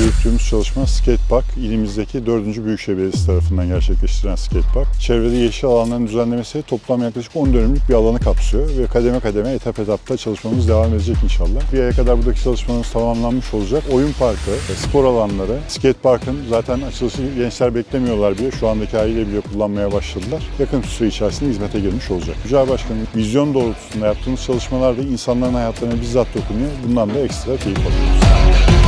Yürüttüğümüz çalışma Skatepark ilimizdeki 4. Büyükşehir Belediyesi tarafından gerçekleştirilen Skatepark. Çevrede yeşil alanların düzenlemesi toplam yaklaşık 10 dönümlük bir alanı kapsıyor ve kademe kademe etap etapta çalışmamız devam edecek inşallah. Bir aya kadar buradaki çalışmalarımız tamamlanmış olacak. Oyun parkı, spor alanları, Skatepark'ın zaten açılışı gençler beklemiyorlar bile. Şu andaki haliyle bile kullanmaya başladılar. Yakın süre içerisinde hizmete girmiş olacak. Mücadele Başkanı'nın vizyon doğrultusunda yaptığımız çalışmalar da insanların hayatlarına bizzat dokunuyor. Bundan da ekstra keyif alıyoruz.